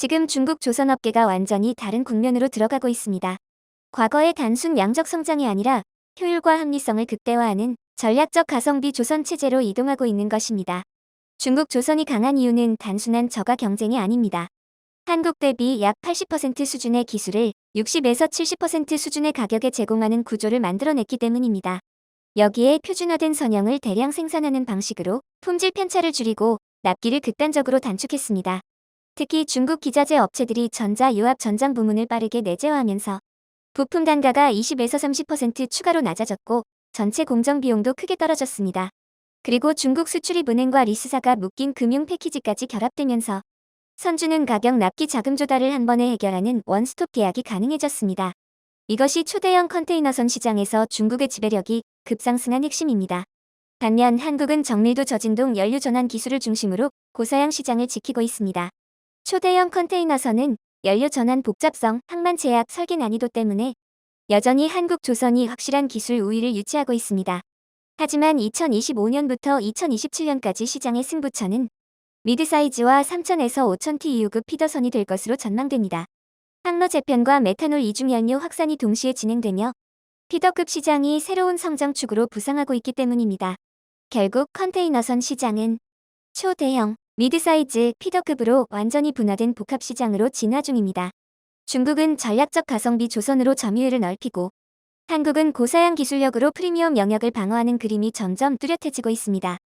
지금 중국 조선업계가 완전히 다른 국면으로 들어가고 있습니다. 과거의 단순 양적 성장이 아니라 효율과 합리성을 극대화하는 전략적 가성비 조선 체제로 이동하고 있는 것입니다. 중국 조선이 강한 이유는 단순한 저가 경쟁이 아닙니다. 한국 대비 약 80% 수준의 기술을 60에서 70% 수준의 가격에 제공하는 구조를 만들어냈기 때문입니다. 여기에 표준화된 선형을 대량 생산하는 방식으로 품질 편차를 줄이고 납기를 극단적으로 단축했습니다. 특히 중국 기자재 업체들이 전자 유압 전장 부문을 빠르게 내재화하면서 부품 단가가 20에서 30% 추가로 낮아졌고 전체 공정 비용도 크게 떨어졌습니다. 그리고 중국 수출입 은행과 리스사가 묶인 금융 패키지까지 결합되면서 선주는 가격 납기 자금 조달을 한 번에 해결하는 원스톱 계약이 가능해졌습니다. 이것이 초대형 컨테이너선 시장에서 중국의 지배력이 급상승한 핵심입니다. 반면 한국은 정밀도 저진동 연료 전환 기술을 중심으로 고사양 시장을 지키고 있습니다. 초대형 컨테이너선은 연료 전환 복잡성, 항만 제약, 설계 난이도 때문에 여전히 한국 조선이 확실한 기술 우위를 유지하고 있습니다. 하지만 2025년부터 2027년까지 시장의 승부처는 미드사이즈와 3,000에서 5,000T 이후급 피더선이 될 것으로 전망됩니다. 항로 재편과 메탄올 이중 연료 확산이 동시에 진행되며 피더급 시장이 새로운 성장축으로 부상하고 있기 때문입니다. 결국 컨테이너선 시장은 초대형, 미드사이즈, 피더급으로 완전히 분화된 복합 시장으로 진화 중입니다. 중국은 전략적 가성비 조선으로 점유율을 넓히고 한국은 고사양 기술력으로 프리미엄 영역을 방어하는 그림이 점점 뚜렷해지고 있습니다.